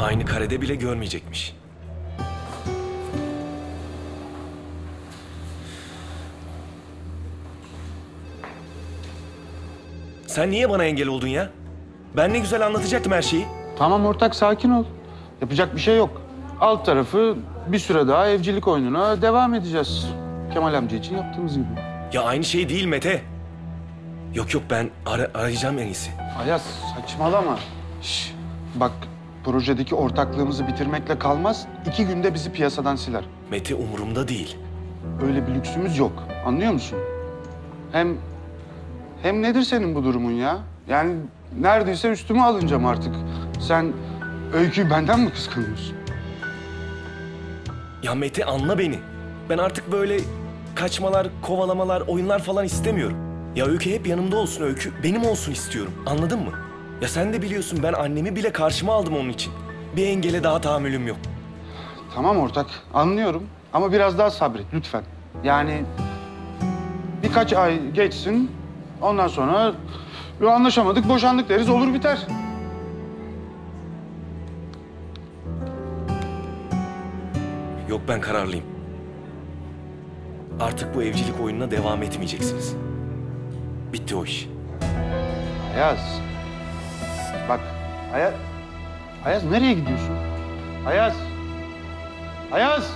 Aynı karede bile görmeyecekmiş. Sen niye bana engel oldun ya? Ben ne güzel anlatacaktım her şeyi. Tamam ortak sakin ol. Yapacak bir şey yok. Alt tarafı bir süre daha evcilik oyununa devam edeceğiz. Kemal amca için yaptığımız gibi. Ya aynı şey değil Mete. Yok yok ben ara- arayacağım en iyisi. Ayaz saçmalama. Şş, bak projedeki ortaklığımızı bitirmekle kalmaz. iki günde bizi piyasadan siler. Mete umurumda değil. Öyle bir lüksümüz yok. Anlıyor musun? Hem hem nedir senin bu durumun ya? Yani neredeyse üstüme alınacağım artık. Sen öyküyü benden mi kıskanıyorsun? Ya Mete anla beni. Ben artık böyle kaçmalar, kovalamalar, oyunlar falan istemiyorum. Ya Öykü hep yanımda olsun Öykü. Benim olsun istiyorum. Anladın mı? Ya sen de biliyorsun ben annemi bile karşıma aldım onun için. Bir engele daha tahammülüm yok. Tamam ortak, anlıyorum. Ama biraz daha sabret lütfen. Yani birkaç ay geçsin, ondan sonra "Ya anlaşamadık, boşandık deriz, olur biter. Yok ben kararlıyım. Artık bu evcilik oyununa devam etmeyeceksiniz. Bitti o iş. Ayaz. Bak, Ayaz. Ayaz nereye gidiyorsun? Ayaz. Ayaz.